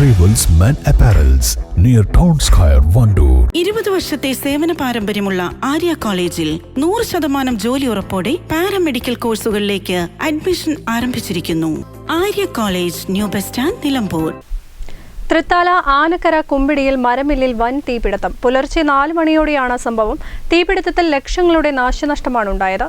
Arrivals Men Apparels near Town Square, Vandoor. ഇരുപത് വർഷത്തെ സേവന പാരമ്പര്യമുള്ള ആര്യ കോളേജിൽ നൂറ് ശതമാനം ജോലി ഉറപ്പോടെ പാരാമെഡിക്കൽ കോഴ്സുകളിലേക്ക് അഡ്മിഷൻ ആരംഭിച്ചിരിക്കുന്നു. Arya college new bus stand Nilambur. Thrithala Anakkara കുമ്പിടിയിൽ മരമില്ലിൽ വൻ തീപിടുത്തം. പുലർച്ചെ നാല് മണിയോടെയാണ് സംഭവം. തീപിടുത്തത്തിൽ ലക്ഷങ്ങളുടെ നാശനഷ്ടമാണ് ഉണ്ടായത്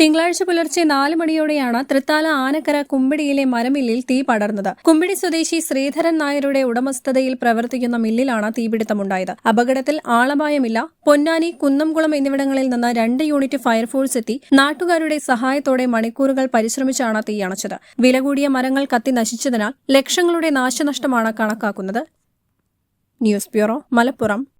തിങ്കളാഴ്ച പുലർച്ചെ നാല് മണിയോടെയാണ് തൃത്താല ആനക്കര കുമ്പിടിയിലെ മരമില്ലിൽ തീ പടർന്നത്. കുമ്പിടി സ്വദേശി ശ്രീധരൻ നായരുടെ ഉടമസ്ഥതയിൽ പ്രവർത്തിക്കുന്ന മില്ലിലാണ് തീപിടുത്തമുണ്ടായത്. അപകടത്തിൽ ആളപായമില്ല. പൊന്നാനി കുന്നംകുളം എന്നിവിടങ്ങളിൽ നിന്ന് രണ്ട് യൂണിറ്റ് ഫയർഫോഴ്സ് എത്തി. നാട്ടുകാരുടെ സഹായത്തോടെ മണിക്കൂറുകൾ പരിശ്രമിച്ചാണ് തീ അണച്ചത്. വില കൂടിയ മരങ്ങൾ കത്തി നശിച്ചതിനാൽ ലക്ഷങ്ങളുടെ നാശനഷ്ടമാണ് കണക്കാക്കുന്നത്. News bureau Malappuram.